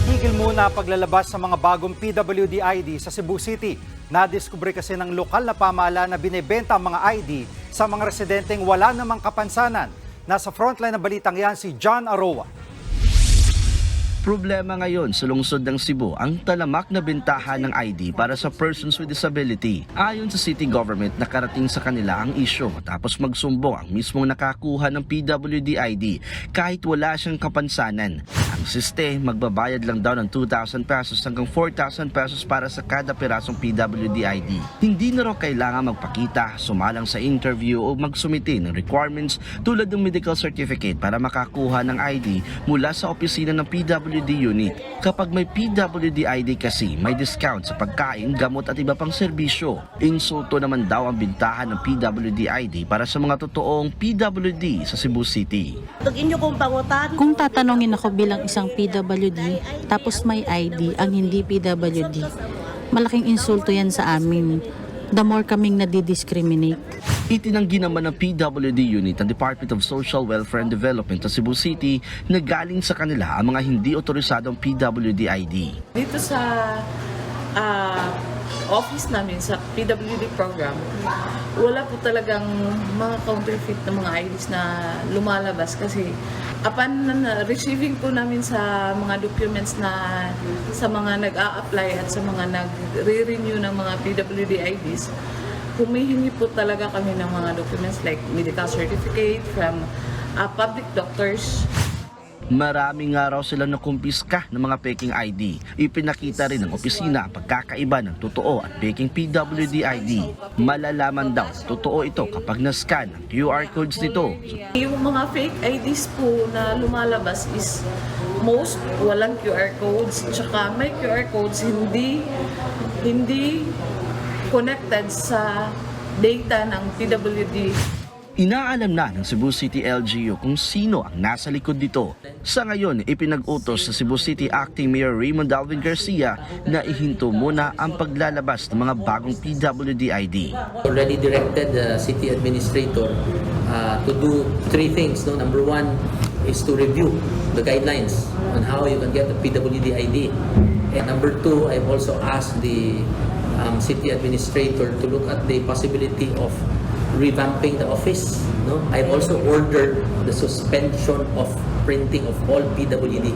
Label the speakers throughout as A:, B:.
A: Pinatigil muna paglalabas ng mga bagong PWD ID sa Cebu City. Nadiskubre kasi ng lokal na pamahalaan na binebenta ang mga ID sa mga residenteng wala namang kapansanan. Nasa frontline ng balitang yan si John Aroa.
B: Problema ngayon sa lungsod ng Cebu ang talamak na bentahan ng ID para sa persons with disability. Ayon sa city government, nakarating sa kanila ang isyo matapos magsumbong ang mismong nakakuha ng PWD ID kahit wala siyang kapansanan. Ang siste, magbabayad lang daw ng 2,000 pesos hanggang 4,000 pesos para sa kada pirasong PWD ID. Hindi na raw kailangan magpakita, sumalang sa interview o magsumiti ng requirements tulad ng medical certificate para makakuha ng ID mula sa opisina ng PWD unit. Kapag may PWD ID kasi, may discount sa pagkain, gamot at iba pang serbisyo. Insulto naman daw ang bintahan ng PWD ID para sa mga totoong PWD sa Cebu City.
C: Pangutan,
D: Kung tatanungin ako bilang isang PWD, tapos may ID ang hindi PWD, malaking insulto yan sa amin. The more kaming nadidiscriminate.
B: Itinanggi naman ng PWD unit ng Department of Social Welfare and Development sa Cebu City na galing sa kanila ang mga hindi otorisadong PWD ID.
E: Dito sa ah, office namin sa PWD program, wala po talagang mga counterfeit na mga IDs na lumalabas kasi upon receiving po namin sa mga documents na sa mga nag-a-apply at sa mga nag-re-renew ng mga PWD IDs, humihingi po talaga kami ng mga documents like medical certificate from ah, public doctors,
B: Marami nga raw sila nakumpiska ng mga peking ID. Ipinakita rin ng opisina ang pagkakaiba ng totoo at peking PWD ID. Malalaman daw totoo ito kapag na-scan ang QR codes nito.
E: Yung mga fake IDs po na lumalabas is most walang QR codes tsaka may QR codes hindi hindi connected sa data ng PWD.
B: Inaalam na ng Cebu City LGU kung sino ang nasa likod nito. Sa ngayon, ipinag-utos sa Cebu City Acting Mayor Raymond Alvin Garcia na ihinto muna ang paglalabas ng mga bagong PWD ID.
F: already directed the city administrator uh, to do three things. No? Number one is to review the guidelines on how you can get the PWD ID. And number two, I've also asked the um, city administrator to look at the possibility of revamping the office. No? I've also ordered the suspension of printing of all PWD.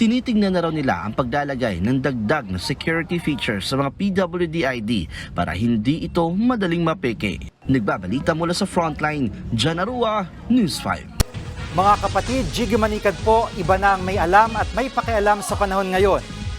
B: Tinitingnan na raw nila ang paglalagay ng dagdag na security features sa mga PWD ID para hindi ito madaling mapeke. Nagbabalita mula sa Frontline, Jan Arua, News 5.
A: Mga kapatid, Jiggy Manikad po, iba na ang may alam at may pakialam sa panahon ngayon.